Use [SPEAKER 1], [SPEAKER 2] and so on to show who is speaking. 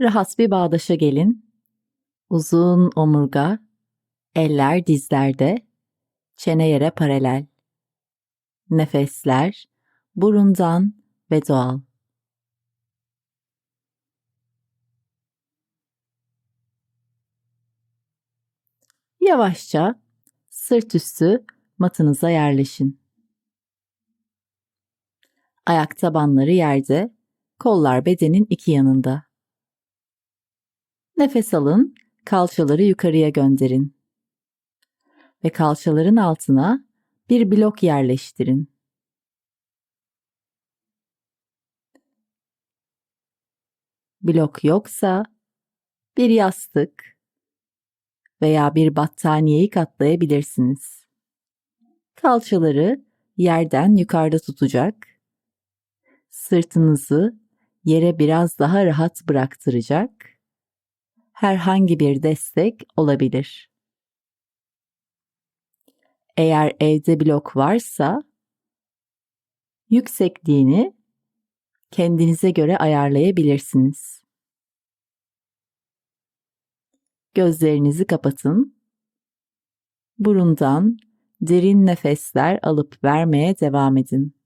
[SPEAKER 1] Rahat bir bağdaşa gelin. Uzun omurga, eller dizlerde, çene yere paralel. Nefesler burundan ve doğal. Yavaşça sırt üstü matınıza yerleşin. Ayak tabanları yerde, kollar bedenin iki yanında. Nefes alın, kalçaları yukarıya gönderin. Ve kalçaların altına bir blok yerleştirin. Blok yoksa bir yastık veya bir battaniyeyi katlayabilirsiniz. Kalçaları yerden yukarıda tutacak, sırtınızı yere biraz daha rahat bıraktıracak herhangi bir destek olabilir. Eğer evde blok varsa yüksekliğini kendinize göre ayarlayabilirsiniz. Gözlerinizi kapatın. Burundan derin nefesler alıp vermeye devam edin.